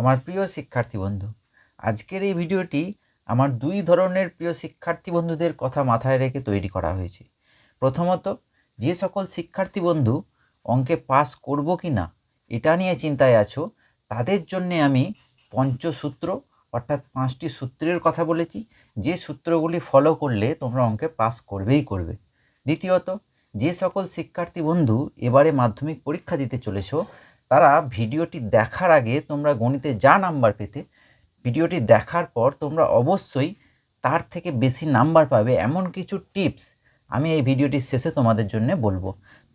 আমার প্রিয় শিক্ষার্থী বন্ধু। আজকের এই ভিডিওটি আমার দুই ধরনের প্রিয় শিক্ষার্থী বন্ধুদের কথা মাথায় রেখে তৈরি করা হয়েছে। প্রথমত, যে সকল শিক্ষার্থী বন্ধু অঙ্কে পাস করব কি না এটা নিয়ে চিন্তায় আছো, তাদের জন্যে আমি পঞ্চসূত্র অর্থাৎ পাঁচটি সূত্রের কথা বলেছি। যে সূত্রগুলি ফলো করলে তোমরা অঙ্কে পাস করবেই করবে। দ্বিতীয়ত, যে সকল শিক্ষার্থী বন্ধু এবারে মাধ্যমিক পরীক্ষা দিতে চলেছো তারা ভিডিওটি দেখার আগে তোমরা গণিতে যা নাম্বার পেতে, ভিডিওটি দেখার পর তোমরা অবশ্যই তার থেকে বেশি নাম্বার পাবে এমন কিছু টিপস আমি এই ভিডিওটির শেষে তোমাদের জন্য বলব।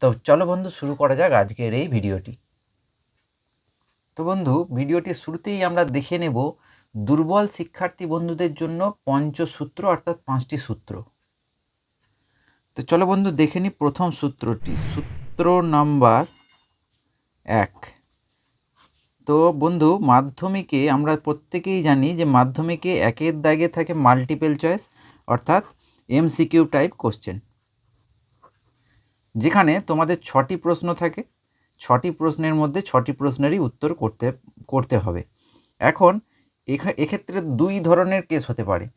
তো চলো বন্ধু, শুরু করা যাক আজকের এই ভিডিওটি। তো বন্ধু, ভিডিওটি শুরুতেই আমরা দেখে নেব দুর্বল শিক্ষার্থী বন্ধুদের জন্য পঞ্চসূত্র অর্থাৎ পাঁচটি সূত্র। তো চলো বন্ধু, দেখে নিই প্রথম সূত্রটি। সূত্র নাম্বার এক। তো বন্ধু, মাধ্যমিকে আমরা প্রত্যেকেই জানি যে মাধ্যমিকে একের দাগে থাকে মাল্টিপল চয়েস অর্থাৎ এমসিকিউ টাইপ কোশ্চেন যেখানে তোমাদের ছটি প্রশ্ন থাকে, ছটি প্রশ্নের মধ্যে ছটি প্রশ্নেরই উত্তর করতে করতে হবে। এখন এখা- এক্ষেত্রে দুই ধরনের কেস হতে পারে।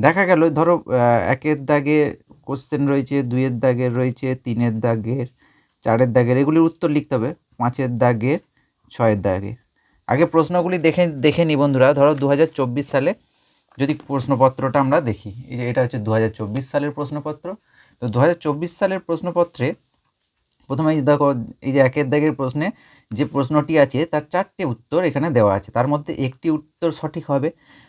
দেখা গেল, ধরো একের দাগে কোশ্চেন রয়েছে, দুইয়ের দাগের রয়েছে, তিনের দাগের, চারের দাগের, এগুলির উত্তর লিখতে হবে। পাঁচের দাগের ছয়ের দাগের আগে প্রশ্নগুলি দেখে দেখে নি বন্ধুরা। ধরো দু হাজার চব্বিশ সালে যদি প্রশ্নপত্রটা আমরা দেখি এটা হচ্ছে দু হাজার চব্বিশ সালের প্রশ্নপত্র। তো দু হাজার চব্বিশ সালের প্রশ্নপত্রে প্রথমে দেখো, এই যে একের দাগের প্রশ্নে যে প্রশ্নটি আছে, তার চারটে উত্তর এখানে দেওয়া আছে। তার মধ্যে একটি উত্তর সঠিক হবে।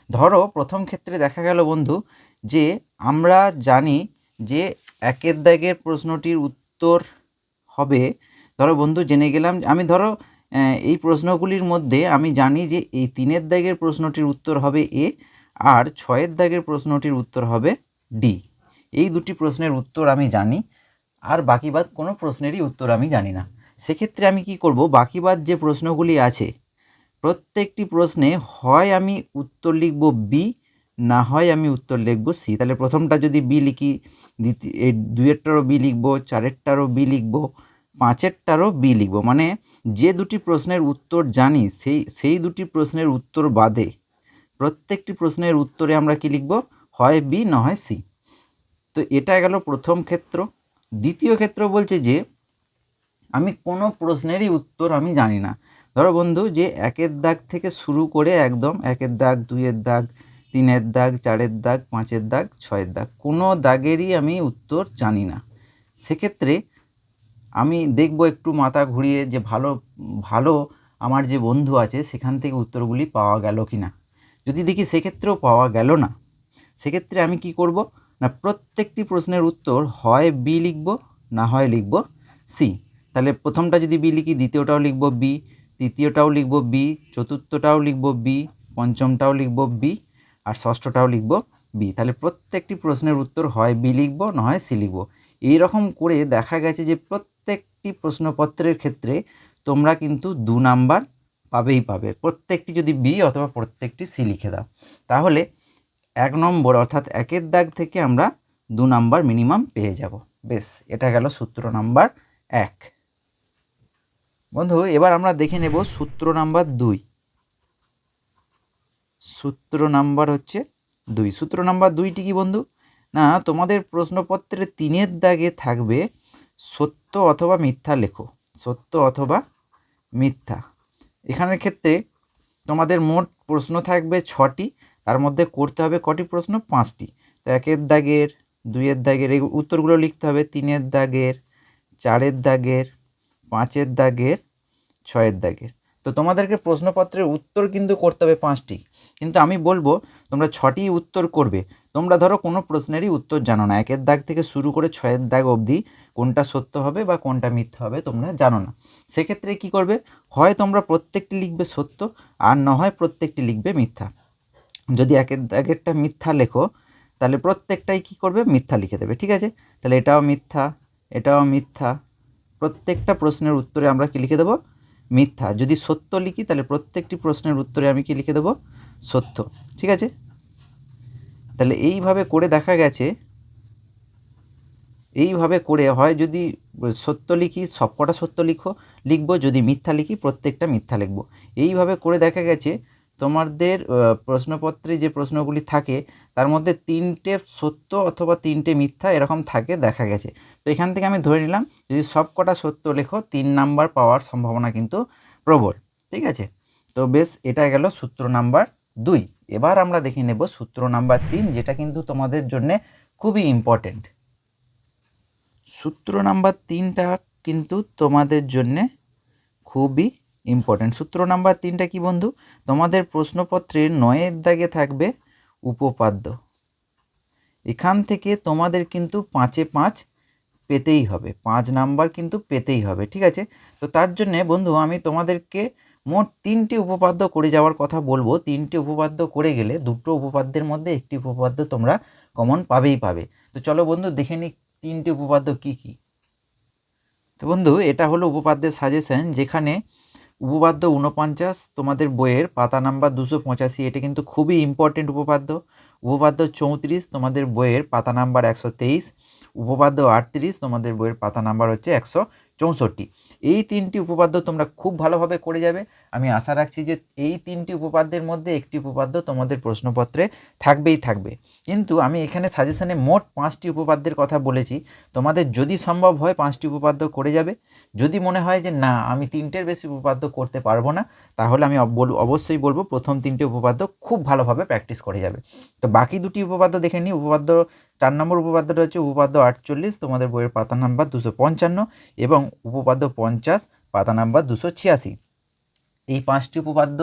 ধরো প্রথম ক্ষেত্রে দেখা গেল বন্ধু যে, আমরা জানি যে একের দাগের প্রশ্নটির উত্তর হবে ধরো বন্ধু, জেনে গেলাম আমি ধরো এই প্রশ্নগুলির মধ্যে আমি জানি যে এই তিনের দাগের প্রশ্নটির উত্তর হবে এ আর ছয়ের দাগের প্রশ্নটির উত্তর হবে ডি। এই দুটি প্রশ্নের উত্তর আমি জানি আর বাকি বাদ কোনো প্রশ্নেরই উত্তর আমি জানি না। সেক্ষেত্রে আমি কি করব? বাকি বাদ যে প্রশ্নগুলি আছে, প্রত্যেকটি প্রশ্নে হয় আমি উত্তর লিখব বি, না হয় আমি উত্তর লিখব সি। তাহলে প্রথমটা যদি বি লিখি, দ্বিতীয় এই দুইয়েরটারও বি লিখব, চারেরটারও বি লিখব পাঁচেরটারও বি লিখব। মানে যে দুটি প্রশ্নের উত্তর জানি, সেই সেই দুটি প্রশ্নের উত্তর বাদে প্রত্যেকটি প্রশ্নের উত্তরে আমরা কি লিখব? হয় বি, না হয় সি। তো এটা গেল প্রথম ক্ষেত্র। দ্বিতীয় ক্ষেত্র বলছে যে, আমি কোনো প্রশ্নেরই উত্তর আমি জানি না। ধরো বন্ধু যে একের দাগ থেকে শুরু করে একদম একের দাগ, দুইয়ের দাগ, তিনের দাগ, চারের দাগ, পাঁচের দাগ, ছয়ের দাগ, কোনো দাগেরই আমি উত্তর জানি না। সেক্ষেত্রে আমি দেখব একটু মাথা ঘুরিয়ে যে ভালো ভালো আমার যে বন্ধু আছে, সেখান থেকে উত্তরগুলি পাওয়া গেল কি না যদি দেখি সেক্ষেত্রেও পাওয়া গেল না, সেক্ষেত্রে আমি কি করব? না, প্রত্যেকটি প্রশ্নের উত্তর হয় বি লিখব, না হয় লিখব সি তাহলে প্রথমটা যদি বি লিখি, দ্বিতীয়টাও লিখব বি তৃতীয়টাও লিখব বি চতুর্থটাও লিখব বি পঞ্চমটাও লিখব বি আর ষষ্ঠটাও লিখব বি তাহলে প্রত্যেকটি প্রশ্নের উত্তর হয় বি লিখব, না হয় সি লিখব। এইরকম করে দেখা গেছে যে প্রত্যেকটি প্রশ্নপত্রের ক্ষেত্রে তোমরা কিন্তু দু নাম্বার পাবেই পাবে। প্রত্যেকটি যদি বি অথবা প্রত্যেকটি সি লিখে দাও, তাহলে এক নম্বর অর্থাৎ একের দাগ থেকে আমরা দু নাম্বার মিনিমাম পেয়ে যাব। বেশ, এটা গেল সূত্র নাম্বার এক। বন্ধু, এবার আমরা দেখে নেব সূত্র নাম্বার দুই। সূত্র নাম্বার হচ্ছে দুই। সূত্র নাম্বার দুইটি কি বন্ধু? না, তোমাদের প্রশ্নপত্রে তিনের দাগে থাকবে সত্য অথবা মিথ্যা লেখো। সত্য অথবা মিথ্যা। এখানের ক্ষেত্রে তোমাদের মোট প্রশ্ন থাকবে ছটি, তার মধ্যে করতে হবে কটি প্রশ্ন? পাঁচটি। তো একের দাগের, দুইয়ের দাগের, এই উত্তরগুলো লিখতে হবে। তিনের দাগের, চারের দাগের, পাঁচের দাগের, ছয়ের দাগের। তো তোমাদেরকে প্রশ্নপত্রের উত্তর কিন্তু করতে হবে পাঁচটি। কিন্তু আমি বলব, তোমরা ছটি উত্তর করবে। তোমরা ধরো কোনো প্রশ্নেরই উত্তর জানো না। একের দাগ থেকে শুরু করে ছয়ের দাগ অবধি কোনটা সত্য হবে বা কোনটা মিথ্যা হবে তোমরা জানো না। সেক্ষেত্রে কি করবে? হয় তোমরা প্রত্যেকটি লিখবে সত্য, আর না হয় প্রত্যেকটি লিখবে মিথ্যা। যদি একের দাগেরটা মিথ্যা লেখো, তাহলে প্রত্যেকটাই কি করবে? মিথ্যা লিখে দেবে, ঠিক আছে? তাহলে এটাও মিথ্যা এটাও মিথ্যা। প্রত্যেকটা প্রশ্নের উত্তরে আমরা কি লিখে দেবো? মিথ্যা। যদি সত্য লিখি, তাহলে প্রত্যেকটি প্রশ্নের উত্তরে আমি কি লিখে দেবো? সত্য, ঠিক আছে? তাহলে এইভাবে করে দেখা গেছে, এইভাবে করে হয় যদি সত্য লিখি, সবকটা সত্য লিখো, লিখব যদি মিথ্যা লিখি, প্রত্যেকটা মিথ্যা লিখব। এইভাবে করে দেখা গেছে, তোমাদের প্রশ্নপত্রে যে প্রশ্নগুলি থাকে, তার মধ্যে তিনটে সত্য অথবা তিনটে মিথ্যা এরকম থাকে দেখা গেছে। তো এখান থেকে আমি ধরে নিলাম, যদি সব কটা সত্য লেখো, তিন নাম্বার পাওয়ার সম্ভাবনা কিন্তু প্রবল, ঠিক আছে? তো বেশ, এটা গেল সূত্র নাম্বার দুই, এবার আমরা দেখে নেব সূত্র নাম্বার তিন, যেটা কিন্তু তোমাদের জন্যে খুবই ইম্পর্টেন্ট সূত্র নাম্বার তিনটা কিন্তু তোমাদের জন্যে খুবই ইম্পর্টেন্ট সূত্র নাম্বার তিনটা কি বন্ধু? তোমাদের প্রশ্নপত্রের নয়ের দাগে থাকবে উপপাদ্য। এখান থেকে তোমাদের কিন্তু পাঁচে পাঁচ পেতেই হবে, পাঁচ নাম্বার কিন্তু পেতেই হবে, ঠিক আছে? তো তার জন্যে বন্ধু আমি তোমাদেরকে মোট তিনটি উপপাদ্য করে যাওয়ার কথা বলব। তিনটি উপপাদ্য করে গেলে দুটো উপপাদ্যের মধ্যে একটি উপপাদ্য তোমরা কমন পাবেই পাবে। তো চলো বন্ধু, দেখে নিই তিনটি উপপাদ্য কি কি। তো বন্ধু, এটা হলো উপপাদ্যের সাজেশন যেখানে উপপাদ্য উনপঞ্চাশ তোমাদের বইয়ের পাতা নাম্বার দুশো পঁচাশি, এটা কিন্তু খুবই ইম্পর্টেন্ট উপপাদ্য। উপপাদ্য চৌত্রিশ, তোমাদের বইয়ের পাতা নাম্বার একশো তেইশ। উপপাদ্য আটত্রিশ, তোমাদের বইয়ের পাতা নাম্বার হচ্ছে একশো চৌষট্টি। এই তিনটি উপপাদ্য তোমরা খুব ভালোভাবে করে যাবে। আমি আশা রাখছি যে এই তিনটি উপপাদ্যের মধ্যে একটি উপপাদ্য তোমাদের প্রশ্নপত্রে থাকবেই থাকবে। কিন্তু আমি এখানে সাজেশনে মোট পাঁচটি উপপাদ্যের কথা বলেছি। তোমাদের যদি সম্ভব হয় পাঁচটি উপপাদ্য করে যাবে। যদি মনে হয় যে না, আমি তিনটের বেশি উপপাদ্য করতে পারব না, তাহলে আমি অবশ্যই বলব প্রথম তিনটে উপপাদ্য খুব ভালোভাবে প্র্যাকটিস করে যাবে। তো বাকি দুটি উপপাদ্য দেখে নিই। উপপাদ্য চার নম্বর উপপাদ্যটা হচ্ছে উপপাদ্য আটচল্লিশ, তোমাদের বইয়ের পাতা নাম্বার দুশো পঞ্চান্ন এবং উপপাদ্য পঞ্চাশ, পাতা নাম্বার দুশো ছিয়াশি। এই পাঁচটি উপপাদ্য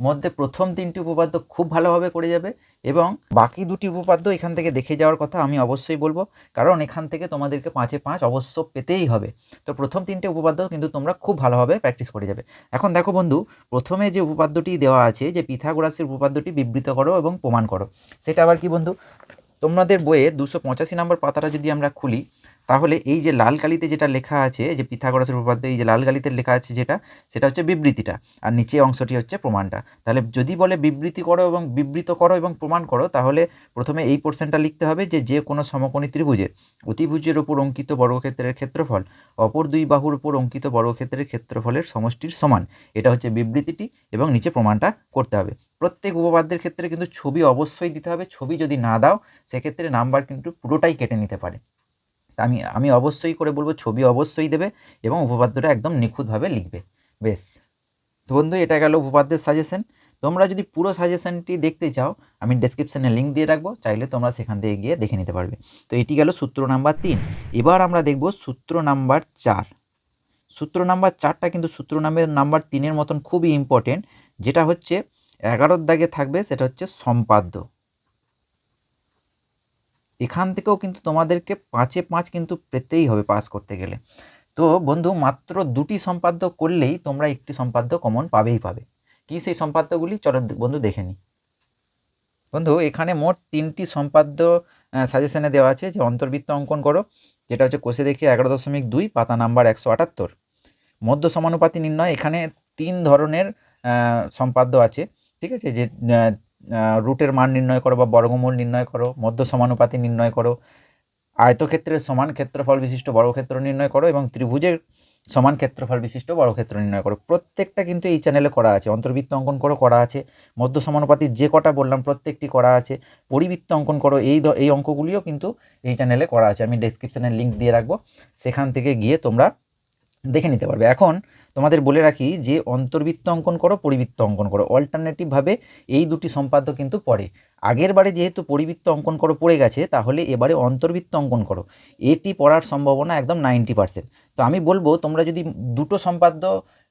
মধ্যে প্রথম তিনটি উপপাদ্য খুব ভালোভাবে করে যাবে এবং বাকি দুটি উপপাদ্য এখান থেকে দেখে যাওয়ার কথা আমি অবশ্যই বলব, কারণ এখান থেকে তোমাদেরকে পাঁচে পাঁচ অবশ্য পেতেই হবে। তো প্রথম তিনটে উপপাদ্য কিন্তু তোমরা খুব ভালোভাবে প্র্যাকটিস করে যাবে। এখন দেখো বন্ধু, প্রথমে যে উপপাদ্যটি দেওয়া আছে যে পিথাগোরাসের উপপাদ্যটি বিবৃত করো এবং প্রমাণ করো। সেটা আবার কি বন্ধু? তোমাদের বইয়ে দুশো পঁচাশি নম্বর পাতাটা যদি আমরা খুলি, তাহলে এই যে লাল কালিতে যেটা লেখা আছে, যে পিথাগোরাসের উপপাদ্য এই যে লাল কালিতে লেখা আছে যেটা, সেটা হচ্ছে বিবৃতিটা। আর নিচে অংশটি হচ্ছে প্রমাণটা। তাহলে যদি বলে বিবৃতি করো এবং বিবৃত করো এবং প্রমাণ করো, তাহলে প্রথমে এই পোর্শনটা লিখতে হবে যে যে কোনো সমকোণী ত্রিভুজের অতিভুজের ওপর অঙ্কিত বর্গক্ষেত্রের ক্ষেত্রফল, অপর দুই বাহুর উপর অঙ্কিত বর্গক্ষেত্রের ক্ষেত্রফলের সমষ্টির সমান। এটা হচ্ছে বিবৃতিটি এবং নিচে প্রমাণটা করতে হবে। প্রত্যেক উপপাদ্যের ক্ষেত্রে কিন্তু ছবি অবশ্যই দিতে হবে, ছবি যদি না দাও, সেক্ষেত্রে নাম্বার কিন্তু পুরোটাই কেটে নিতে পারে। আমি আমি অবশ্যই করে বলব, ছবি অবশ্যই দেবে এবং উপপাদ্যটা একদম নিখুঁতভাবে লিখবে। বেশ। তো বন্ধু, এটা গেল উপপাদ্যের সাজেশন তোমরা যদি পুরো সাজেশনটি দেখতে চাও, আমি ডেসক্রিপশানে লিঙ্ক দিয়ে রাখব, চাইলে তোমরা সেখান থেকে গিয়ে দেখে নিতে পারবে। তো এটি গেল সূত্র নাম্বার তিন। এবার আমরা দেখব সূত্র নাম্বার চার। সূত্র নাম্বার চারটা কিন্তু সূত্র নামের নাম্বার তিনের মতন খুবই ইম্পর্টেন্ট যেটা হচ্ছে এগারোর দাগে থাকবে সেটা হচ্ছে সম্পাদ্য। এখান থেকেও কিন্তু তোমাদেরকে পাঁচে পাঁচ কিন্তু পেতেই হবে পাস করতে গেলে। তো বন্ধু, মাত্র দুটি সম্পাদ্য করলেই তোমরা একটি সম্পাদ্য কমন পাবেই পাবে। কি সেই সম্পাদ্যগুলি? চলো বন্ধু দেখে নিই বন্ধু, এখানে মোট তিনটি সম্পাদ্য সাজেশনে দেওয়া আছে, যে অন্তর্বৃত্ত অঙ্কন করো, যেটা হচ্ছে কোষে দেখি এগারো দশমিক দুই, পাতা নাম্বার একশো আটাত্তর। মধ্য সমানুপাতি নির্ণয়, এখানে তিন ধরনের সম্পাদ্য আছে। ঠিক আছে? যে রুটের মান নির্ণয় করো বা বর্গমূল নির্ণয় করো, মধ্য সমানুপাতি নির্ণয় করো, আয়তক্ষেত্রের সমান ক্ষেত্রফল বিশিষ্ট বর্গক্ষেত্র নির্ণয় করো এবং ত্রিভুজের সমান ক্ষেত্রফল বিশিষ্ট বর্গক্ষেত্র নির্ণয় করো। প্রত্যেকটা কিন্তু এই চ্যানেলে করা আছে। অন্তর্বৃত্ত অঙ্কন করো, করা আছে। মধ্য সমানুপাতি যে কটা বললাম, প্রত্যেকটি করা আছে। পরিবৃত্ত অঙ্কন করো, এই এই অঙ্কগুলিও কিন্তু এই চ্যানেলে করা আছে। আমি ডেসক্রিপশানে লিঙ্ক দিয়ে রাখব। সেখান থেকে গিয়ে তোমরা দেখে নিতে পারবে। এখন তোমাদের বলে রাখি যে অন্তর্বৃত্ত অঙ্কন করো, পরিবৃত্ত অঙ্কন করো। অল্টারনেটিভভাবে এই দুটি সম্পাদ্য কিন্তু পড়ে। আগের বারে যেহেতু পরিবৃত্ত অঙ্কন করো পড়ে গেছে, তাহলে এবারে অন্তর্বৃত্ত অঙ্কন করো। এটি পড়ার সম্ভাবনা একদম নাইনটি পার্সেন্ট তো আমি বলব, তোমরা যদি দুটো সম্পাদ্য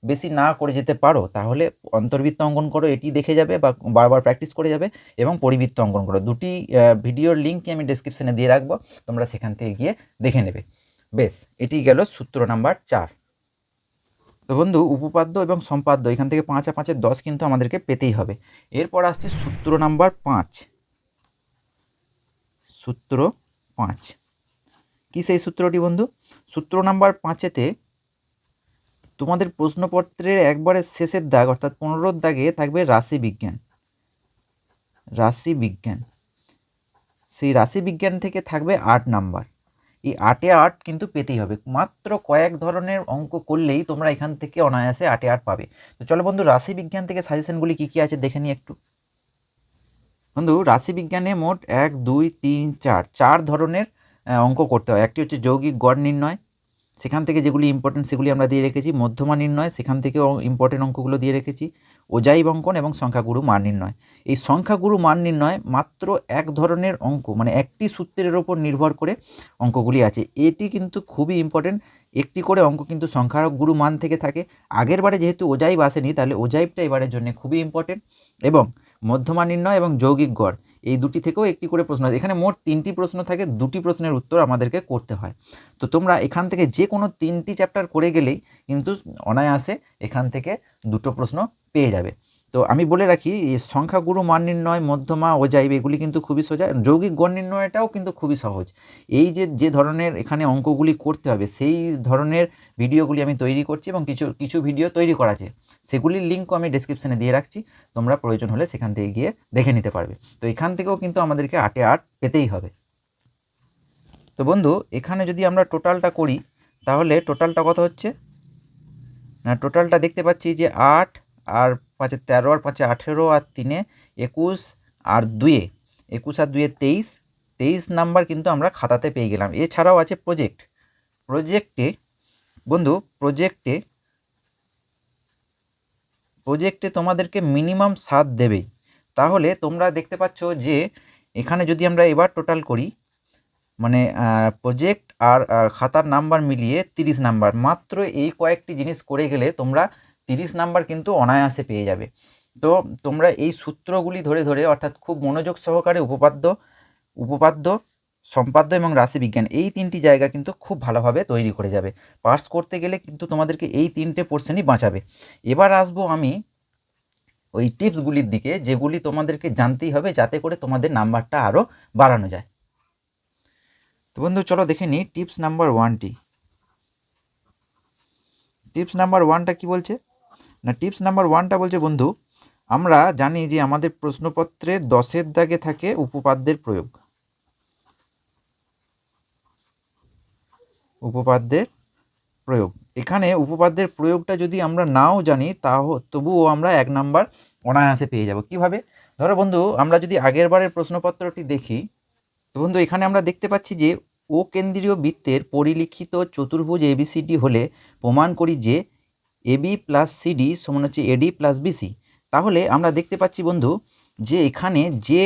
বেশি না করে যেতে পারো, তাহলে অন্তর্বৃত্ত অঙ্কন করো, এটি দেখে যাবে বা বারবার প্র্যাকটিস করে যাবে এবং পরিবৃত্ত অঙ্কন করো। দুটি ভিডিওর লিঙ্কই আমি ডেসক্রিপশনে দিয়ে রাখব, তোমরা সেখান থেকে গিয়ে দেখে নেবে। বেশ, এটি গেল সূত্র নাম্বার চার। তো বন্ধু, উপপাদ্য এবং সম্পাদ্য, এখান থেকে পাঁচ আর পাঁচের দশ কিন্তু আমাদেরকে পেতেই হবে। এরপর আসছে সূত্র নাম্বার পাঁচ। সূত্র পাঁচ। কি সেই সূত্রটি বন্ধু? সূত্র নাম্বার পাঁচেতে তোমাদের প্রশ্নপত্রের একবারে শেষের দাগ, অর্থাৎ পনেরোর দাগে থাকবে রাশি বিজ্ঞান। রাশি বিজ্ঞান। সেই রাশি বিজ্ঞান থেকে থাকবে আট নাম্বার। আটে আট কিন্তু পেতেই হবে। মাত্র কয়েক ধরনের অঙ্ক করলেই তোমরা এখান থেকে অনায়াসে আটে আট পাবে। তো চলো বন্ধু, রাশি বিজ্ঞান থেকে সাজেশনগুলি কী কী আছে দেখে নিই একটু। বন্ধু রাশিবিজ্ঞানে মোট এক, দুই, তিন, চার চার ধরনের অঙ্ক করতে হয়। একটি হচ্ছে যৌগিক গড় নির্ণয়, সেখান থেকে যেগুলি ইম্পর্টেন্ট সেগুলি আমরা দিয়ে রেখেছি। মধ্যমা নির্ণয়, সেখান থেকেও ইম্পর্টেন্ট অঙ্কগুলো দিয়ে রেখেছি। ওজাই অঙ্কন এবং সংখ্যাগুরু মান নির্ণয়। এই সংখ্যাগুরু মান নির্ণয় মাত্র এক ধরনের অঙ্ক মানে একটি সূত্রের ওপর নির্ভর করে অঙ্কগুলি আছে। এটি কিন্তু খুবই ইম্পর্টেন্ট একটি করে অঙ্ক কিন্তু সংখ্যাগুরু মান থেকে থাকে। আগের বারে যেহেতু ওজাইব আসেনি, তাহলে ওজাইবটা এবারের জন্য খুবই ইম্পর্টেন্ট এবং মধ্যমান নির্ণয় এবং যৌগিক গড়। এই দুটি থেকেও একটি করে প্রশ্ন আছে। এখানে মোট তিনটি প্রশ্ন থাকে, দুটি প্রশ্নের উত্তর আমাদেরকে করতে হয়। তো তোমরা এখান থেকে যে কোনো তিনটি চ্যাপ্টার করে গেলেই কিন্তু অনায়াসে এখান থেকে দুটো প্রশ্ন পেয়ে যাবে। তো আমি বলে রাখি সংখ্যাগুরু, মান নির্ণয়, মধ্যমা ও যাইবে এগুলি কিন্তু খুবই সোজা। যৌগিক গড় নির্ণয়টাও কিন্তু খুবই সহজ। এই যে যে ধরনের এখানে অঙ্কগুলি করতে হবে, সেই ধরনের ভিডিওগুলি আমি তৈরি করছি এবং কিছু কিছু ভিডিও তৈরি করা আছে। সেগুলির লিঙ্কও আমি ডিসক্রিপশানে দিয়ে রাখছি। তোমরা প্রয়োজন হলে সেখান থেকে গিয়ে দেখে নিতে পারবে। তো এখান থেকেও কিন্তু আমাদেরকে আটে আট পেতেই হবে। তো বন্ধু, এখানে যদি আমরা টোটালটা করি, তাহলে টোটালটা কত হচ্ছে? না টোটালটা দেখতে পাচ্ছি যে আট আর পাঁচে তেরো আর পাঁচে আঠেরো আর তিনে একুশ আর দুয়ে, একুশ আর দুয়ে তেইশ তেইশ নাম্বার কিন্তু আমরা খাতাতে পেয়ে গেলাম। এছাড়াও আছে প্রজেক্ট প্রজেক্টে বন্ধু প্রজেক্টে প্রজেক্টে তোমাদেরকে মিনিমাম সাত দেবেই। তাহলে তোমরা দেখতে পাচ্ছ যে, এখানে যদি আমরা এবার টোটাল করি মানে প্রজেক্ট আর খাতার নাম্বার মিলিয়ে তিরিশ নাম্বার মাত্র এই কয়েকটি জিনিস করে গেলে তোমরা তিরিশ নাম্বার কিন্তু অনায়াসে পেয়ে যাবে। তো তোমরা এই সূত্রগুলি ধরে ধরে, অর্থাৎ খুব মনোযোগ সহকারে উপপাদ্য উপপাদ্য সম্পাদ্য এবং রাশিবিজ্ঞান, এই তিনটি জায়গা কিন্তু খুব ভালোভাবে তৈরি করে যাবে। পাস করতে গেলে কিন্তু তোমাদেরকে এই তিনটে পোর্শনই বাঁচাবে। এবার আসব আমি ওই টিপসগুলির দিকে, যেগুলি তোমাদেরকে জানতেই হবে যাতে করে তোমাদের নাম্বারটা আরও বাড়ানো যায়। তো বন্ধু, চলো দেখে নিই টিপস নাম্বার ওয়ানটি টিপস নাম্বার ওয়ানটা কি বলছে? না টিপস নাম্বার ওয়ানটা বলছে, বন্ধু, আমরা জানি যে আমাদের প্রশ্নপত্রের দশের দাগে থাকে উপপাদ্যের প্রয়োগ। উপপাদ্যের প্রয়োগ। এখানে উপপাদ্যের প্রয়োগটা যদি আমরা নাও জানি তাও তবুও আমরা এক নাম্বার অনায়াসে পেয়ে যাব। কীভাবে? ধরো বন্ধু, আমরা যদি আগের বারের প্রশ্নপত্রটি দেখি, তো বন্ধু, এখানে আমরা দেখতে পাচ্ছি যে, ও কেন্দ্রীয় বৃত্তের পরিলিখিত চতুর্ভুজ এবিসিডি হলে প্রমাণ করি যে এবি প্লাস সিডি সমান হচ্ছে এডি প্লাস বিসি তাহলে আমরা দেখতে পাচ্ছি বন্ধু, যে এখানে যে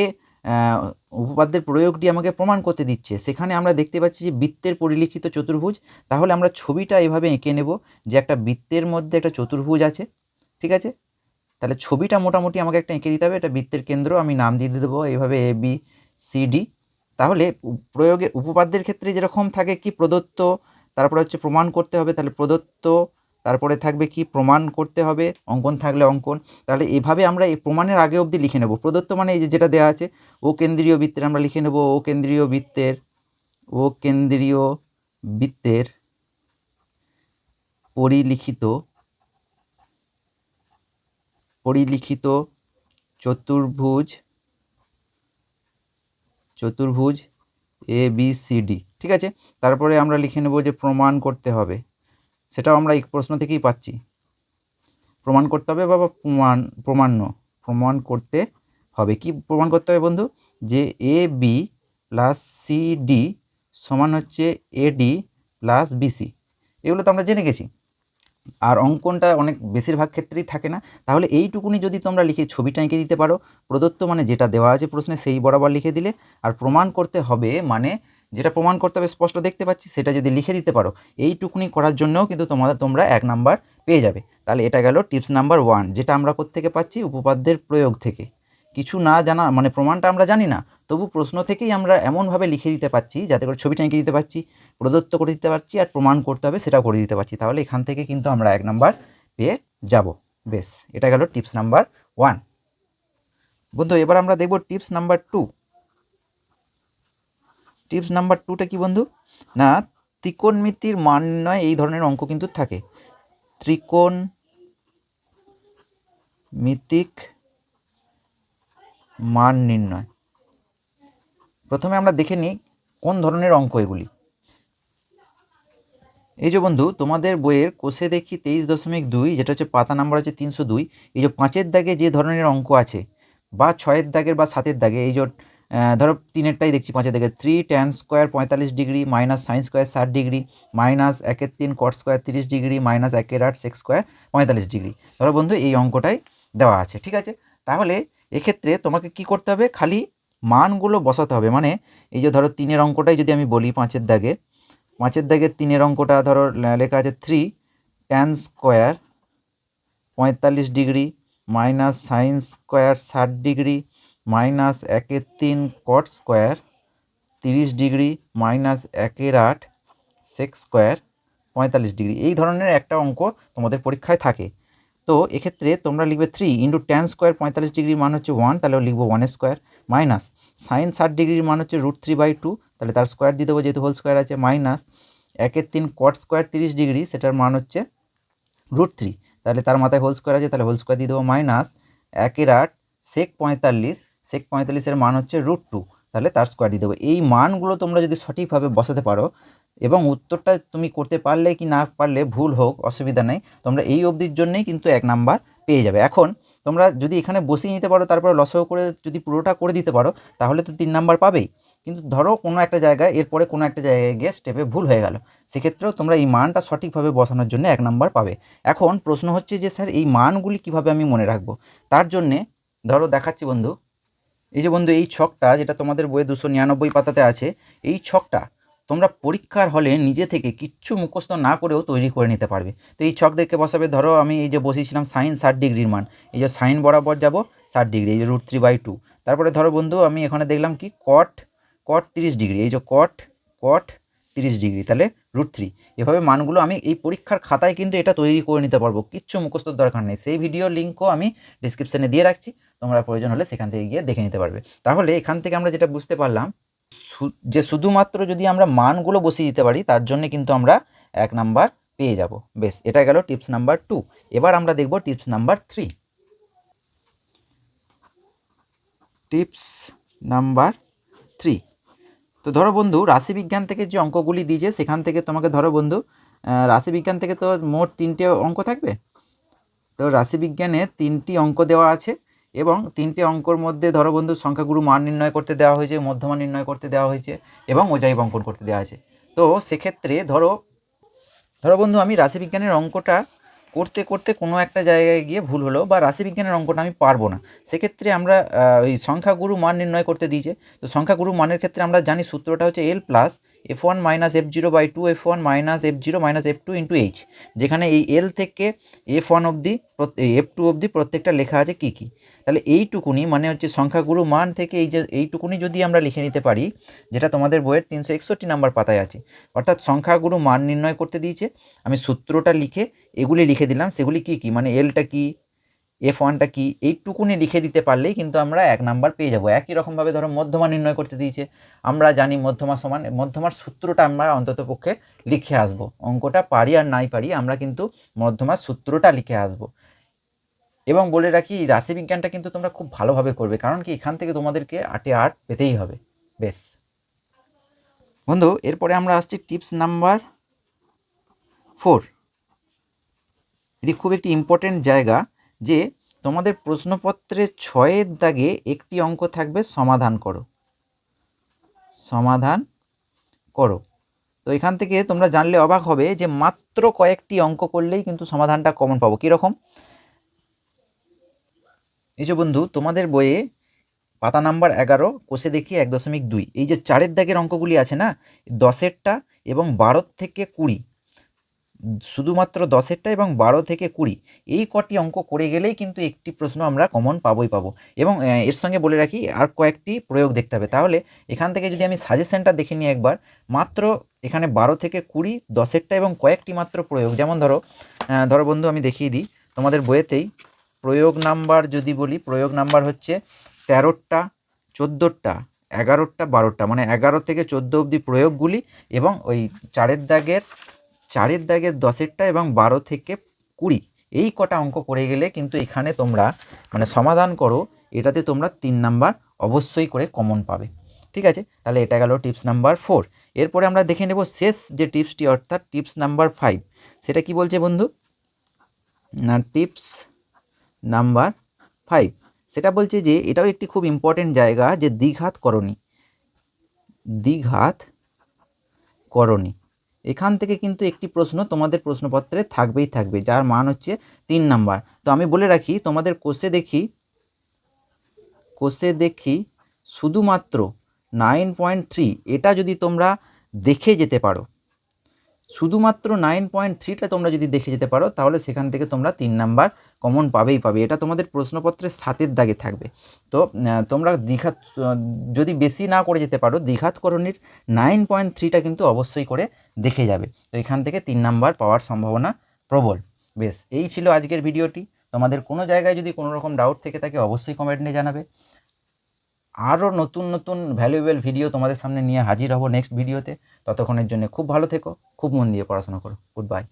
উপপাদ্যের প্রয়োগটি আমাকে প্রমাণ করতে দিচ্ছে। সেখানে আমরা দেখতে পাচ্ছি যে বৃত্তের পরিলিখিত চতুর্ভুজ, তাহলে আমরা ছবিটা এভাবে এঁকে নেব যে একটা বৃত্তের মধ্যে একটা চতুর্ভুজ আছে, ঠিক আছে? তাহলে ছবিটা মোটামুটি আমাকে একটা এঁকে দিতে হবে, এটা বৃত্তের কেন্দ্র, আমি নাম দিয়ে দেবো এইভাবে এ বি সি ডি তাহলে প্রয়োগের, উপপাদ্যের ক্ষেত্রে যেরকম থাকে কি প্রদত্ত, তারপরে হচ্ছে প্রমাণ করতে হবে, তাহলে প্রদত্ত তারপরে থাকবে কি? প্রমাণ করতে হবে, অঙ্কন থাকলে অঙ্কন। তাহলে এভাবে আমরা এই প্রমাণের আগে অবধি লিখে নেব। প্রদত্ত মানে এই যে যেটা দেওয়া আছে, ও কেন্দ্রীয় বৃত্তের আমরা লিখে নেব, ও কেন্দ্রীয় বৃত্তের, ও কেন্দ্রীয় বৃত্তের পরিলিখিত পরিলিখিত চতুর্ভুজ চতুর্ভুজ এ বি সি ডি ঠিক আছে? তারপরে আমরা লিখে নেব যে প্রমাণ করতে হবে। সেটাও আমরা এই প্রশ্ন থেকেই পাচ্ছি। প্রমাণ করতে হবে বা প্রমাণ প্রমাণ্য প্রমাণ করতে হবে। কি প্রমাণ করতে হবে বন্ধু? যে A B plus C D সমান হচ্ছে এডি প্লাস বিসি এগুলো তো আমরা জেনে গেছি। আর অঙ্কনটা অনেক বেশিরভাগ ক্ষেত্রেই থাকে না। তাহলে এইটুকুনি যদি তোমরা লিখে ছবিটা এঁকে দিতে পারো, প্রদত্ত মানে যেটা দেওয়া আছে প্রশ্নে সেই বরাবর লিখে দিলে। আর প্রমাণ করতে হবে মানে যেটা প্রমাণ করতে হবে, স্পষ্ট দেখতে পাচ্ছি, সেটা যদি লিখে দিতে পারো, এইটুকুনি করার জন্যও কিন্তু তোমাদের, তোমরা এক নাম্বার পেয়ে যাবে। তাহলে এটা গেল টিপস নাম্বার ওয়ান, যেটা আমরা কোত্থেকে পাচ্ছি? উপপাদ্যের প্রয়োগ থেকে। কিছু না জানা মানে প্রমাণটা আমরা জানি না, তবু প্রশ্ন থেকেই আমরা এমনভাবে লিখে দিতে পারছি, যাতে করে ছবিটা এঁকে দিতে পারছি, প্রদত্ত করে দিতে পারছি, আর প্রমাণ করতে হবে, সেটাও করে দিতে পারছি। তাহলে এখান থেকে কিন্তু আমরা এক নাম্বার পেয়ে যাব। বেশ, এটা গেল টিপস নাম্বার ওয়ান। বন্ধু, এবার আমরা দেখব tips number two. Tips number টুটা কি বন্ধু? না, ত্রিকোণমিতির মান নির্ণয় এই ধরনের অঙ্ক কিন্তু থাকে। ত্রিকোণ মিতিক মান নির্ণয়। প্রথমে আমরা দেখে নিই কোন ধরনের অঙ্ক এগুলি। এই যে বন্ধু, তোমাদের বইয়ের কোষে দেখি তেইশ দশমিক দুই, যেটা হচ্ছে পাতা নাম্বার হচ্ছে তিনশো দুই। এই যে পাঁচের দাগে যে ধরনের অঙ্ক আছে, বা ছয়ের দাগের বা সাতের দাগে, এই যে ধরো তিনেরটাই দেখছি, পাঁচের দাগে থ্রি ট্যান স্কোয়ার পঁয়তাল্লিশ ডিগ্রি মাইনাস সাইন স্কোয়ার ষাট ডিগ্রি মাইনাস একের তিন কট স্কোয়ার তিরিশ ডিগ্রি মাইনাস একের আট সেক্স স্কোয়ার পঁয়তাল্লিশ ডিগ্রি ধরো বন্ধু, এই অঙ্কটাই দেওয়া আছে, ঠিক আছে? তাহলে এক্ষেত্রে তোমাকে কি করতে হবে? খালি মানগুলো বসাতে হবে। মানে এই যে ধরো তিনের অঙ্কটাই যদি আমি বলি পাঁচের দাগে, পাঁচের দাগের তিনের অঙ্কটা ধরো লেখা আছে থ্রি ট্যান স্কোয়ার পঁয়তাল্লিশ ডিগ্রি মাইনাস সাইন স্কোয়ার ষাট ডিগ্রি মাইনাস একের তিন কট স্কোয়ার তিরিশ ডিগ্রি মাইনাস একের আট সেক্স স্কোয়ার পঁয়তাল্লিশ ডিগ্রি। এই ধরনের একটা অঙ্ক তোমাদের পরীক্ষায় থাকে। তো এক্ষেত্রে তোমরা লিখবে থ্রি ইন্টু ট্যান স্কোয়ার পঁয়তাল্লিশ ডিগ্রির মান হচ্ছে ওয়ান তাহলে লিখব ওয়ানের স্কোয়ার মাইনাস সাইন ষাট ডিগ্রির মান হচ্ছে রুট থ্রি বাই টু তাহলে তার স্কোয়ার দিয়ে দেবো যেহেতু হোল স্কোয়ার আছে মাইনাস একের তিন কট স্কোয়ার তিরিশ ডিগ্রি, সেটার মান হচ্ছে রুট থ্রি তাহলে তার মাথায় হোল স্কোয়ার আছে, তাহলে হোল স্কোয়ার দিয়ে দেবো মাইনাস একের আট সেক পঁয়তাল্লিশ সেক পঁয়তাল্লিশের মান হচ্ছে রুট টু তাহলে তার স্কোয়ার দিয়ে দেবো। এই মানগুলো তোমরা যদি সঠিকভাবে বসাতে পারো এবং উত্তরটা তুমি করতে পারলে কি না পারলে ভুল হোক, অসুবিধা নেই, তোমরা এই অবধির জন্যেই কিন্তু এক নাম্বার পেয়ে যাবে। এখন তোমরা যদি এখানে বসিয়ে নিতে পারো, তারপরে লসও করে যদি পুরোটা করে দিতে পারো, তাহলে তো তিন নাম্বার পাবেই। কিন্তু ধরো কোনো একটা জায়গায়, এরপরে কোনো একটা জায়গায় গিয়ে স্টেপে ভুল হয়ে গেল। সেক্ষেত্রেও তোমরা এই মানটা সঠিকভাবে বসানোর জন্য এক নাম্বার পাবে। এখন প্রশ্ন হচ্ছে যে, স্যার, এই মানগুলি কীভাবে আমি মনে রাখব? তার জন্যে ধরো দেখাচ্ছি বন্ধু এই যে বন্ধু, এই ছকটা যেটা তোমাদের বইয়ে দুশো নিরানব্বই পাতাতে আছে, এই ছকটা তোমরা পরীক্ষার হলে নিজে থেকে কিচ্ছু মুখস্থ না করেও তৈরি করে নিতে পারবে। তো এই ছক দেখে বসাবে, ধরো আমি এই যে বসিয়েছিলাম সাইন ষাট ডিগ্রির মান, এই যে সাইন বরাবর যাব ষাট ডিগ্রি, এই যে রুট থ্রি বাই টু তারপরে ধরো বন্ধু, আমি এখানে দেখলাম কি কট কট তিরিশ ডিগ্রি, এই যে কট কট তিরিশ ডিগ্রি, তাহলে রুট থ্রি এভাবে মানগুলো আমি এই পরীক্ষার খাতায় কিন্তু এটা তৈরি করে নিতে পারব, কিচ্ছু মুখস্থর দরকার নেই। সেই ভিডিও লিঙ্কও আমি ডিসক্রিপশানে দিয়ে রাখছি, তোমরা প্রয়োজন হলে সেখান থেকে গিয়ে দেখে নিতে পারবে। তাহলে এখান থেকে আমরা যেটা বুঝতে পারলাম যে শুধুমাত্র যদি আমরা মানগুলো বসিয়ে দিতে পারি, তার জন্য কিন্তু আমরা এক নাম্বার পেয়ে যাব। বেশ, এটা গেল টিপস নাম্বার টু এবার আমরা দেখব tips number three tips number three তো ধরো বন্ধু রাশিবিজ্ঞান থেকে যে অঙ্কগুলি দিয়েছে, সেখান থেকে তোমাকে ধরো বন্ধু রাশিবিজ্ঞান থেকে তো মোট তিনটে অঙ্ক থাকবে? তো রাশিবিজ্ঞানে তিনটি অঙ্ক দেওয়া আছে এবং তিনটে অঙ্কর মধ্যে ধরো বন্ধু, সংখ্যাগুরু মান নির্ণয় করতে দেওয়া হয়েছে, মধ্যমান নির্ণয় করতে দেওয়া হয়েছে এবং ওজাই বঙ্কন করতে দেওয়া আছে। তো সেক্ষেত্রে ধরো ধরো বন্ধু, আমি রাশিবিজ্ঞানের অঙ্কটা করতে করতে কোনো একটা জায়গায় গিয়ে ভুল হলো বা রাশিবিজ্ঞানের অঙ্কটা আমি পারব না। সেক্ষেত্রে আমরা ওই সংখ্যাগুরু মান নির্ণয় করতে দিয়েছে। তো সংখ্যাগুরু মানের ক্ষেত্রে আমরা জানি সূত্রটা হচ্ছে L plus F one minus F zero by two F one minus F zero minus F two into H যেখানে এই এল থেকে এফ ওয়ান অবধি এফ টু অবধি প্রত্যেকটা লেখা আছে কী কী? তাহলে এইটুকুনি মানে হচ্ছে সংখ্যাগুরু মান থেকে এই যে এইটুকুনি যদি আমরা লিখে নিতে পারি, যেটা তোমাদের বইয়ের তিনশো একষট্টি নাম্বার পাতায় আছে, অর্থাৎ সংখ্যাগুরু মান নির্ণয় করতে দিয়েছে, আমি সূত্রটা লিখে এগুলি লিখে দিলাম, সেগুলি কী কী? মানে এলটা কী? এফ ওয়ানটা কী এইটুকুনি লিখে দিতে পারলেই কিন্তু আমরা এক নাম্বার পেয়ে যাব। একই রকমভাবে ধরো মধ্যমা নির্ণয় করতে দিয়েছে। আমরা জানি মধ্যমা সমান, মধ্যমার সূত্রটা আমরা অন্তত পক্ষে লিখে আসব। অঙ্কটা পারি আর নাই পারি আমরা কিন্তু মধ্যমার সূত্রটা লিখে আসব। এবং বলে রাখি, রাশিবিজ্ঞানটা কিন্তু তোমরা খুব ভালোভাবে করবে, কারণ কি এখান থেকে তোমাদেরকে আটে আট পেতেই হবে। বেশ বন্ধু, এরপরে আমরা আসছি টিপস নাম্বার ফোর এটি খুব একটি ইম্পর্টেন্ট জায়গা। যে তোমাদের প্রশ্নপত্রে ছয়ের দাগে একটি অঙ্ক থাকবে সমাধান করো। সমাধান করো। তো এখান থেকে তোমরা জানলে অবাক হবে যে মাত্র কয়েকটি অঙ্ক করলেই কিন্তু সমাধানটা কমন পাবো। কীরকম? এই যে বন্ধু, তোমাদের বইয়ে পাতা নাম্বার এগারো, কোষে দেখি এক দশমিক দুই। এই যে চারের দাগের অঙ্কগুলি আছে না, দশেরটা এবং বারোর থেকে কুড়ি। শুধুমাত্র দশেরটা এবং বারো থেকে কুড়ি, এই কটি অঙ্ক করে গেলেই কিন্তু একটি প্রশ্ন আমরা কমন পাবোই পাবো। এবং এর সঙ্গে বলে রাখি, আর কয়েকটি প্রয়োগ দেখতে হবে। তাহলে এখান থেকে যদি আমি সাজেশনটা দেখে নিই একবার, মাত্র এখানে বারো থেকে কুড়ি, দশেরটা এবং কয়েকটি মাত্র প্রয়োগ। যেমন ধরো ধরো বন্ধু, আমি দেখিয়ে দিই, তোমাদের বইয়েতেই প্রয়োগ নাম্বার যদি বলি, প্রয়োগ নাম্বার হচ্ছে তেরোটা চোদ্দোটা এগারোটা বারোটা মানে এগারো থেকে চোদ্দ অবধি প্রয়োগগুলি এবং ওই চারের দাগের চারের দাগের দশেরটা এবং বারো থেকে কুড়ি, এই কটা অঙ্ক করে গেলে কিন্তু এখানে তোমরা মানে সমাধান করো, এটাতে তোমরা তিন নাম্বার অবশ্যই করে কমন পাবে। ঠিক আছে? তাহলে এটা গেল টিপস নাম্বার ফোর এরপরে আমরা দেখে নেব শেষ যে টিপসটি অর্থাৎ টিপস নাম্বার ফাইভ সেটা কি বলছে বন্ধু? না টিপস নাম্বার ফাইভ সেটা বলছে যে, এটাও একটি খুব ইম্পর্টেন্ট জায়গা যে দ্বিঘাত করণী। দ্বিঘাত করণী। এখান থেকে কিন্তু একটি প্রশ্ন তোমাদের প্রশ্নপত্রে থাকবেই থাকবে, যার মান হচ্ছে তিন নাম্বার। তো আমি বলে রাখি, তোমাদের কোষে দেখি কোষে দেখি শুধুমাত্র নাইন পয়েন্ট থ্রি এটা যদি তোমরা দেখে যেতে পারো শুধুমাত্র নাইন পয়েন্ট থ্রিটা তোমরা যদি দেখে যেতে পারো তাহলে সেখান থেকে তোমরা তিন নাম্বার কমন পাবেই পাবে। এটা তোমাদের প্রশ্নপত্রের সাতের দাগে থাকবে। তো তোমরা দ্বিঘাত আহ, যদি বেশি না করে যেতে পারো দ্বিঘাতকরণীর নাইন পয়েন্ট থ্রিটা কিন্তু অবশ্যই করে দেখে যাবে। তো এখান থেকে তিন নাম্বার পাওয়ার সম্ভাবনা প্রবল। বেশ এই ছিল আজকের ভিডিওটি তোমাদের কোনো জায়গায় যদি কোনো রকম ডাউট থেকে থাকে অবশ্যই কমেন্টে জানাবে। আরও নতুন নতুন ভ্যালুয়েবল ভিডিও তোমাদের সামনে নিয়ে হাজির হব নেক্সট ভিডিওতে ততক্ষণের জন্য খুব ভালো থেকো, খুব মন দিয়ে পড়াশোনা করো। Good bye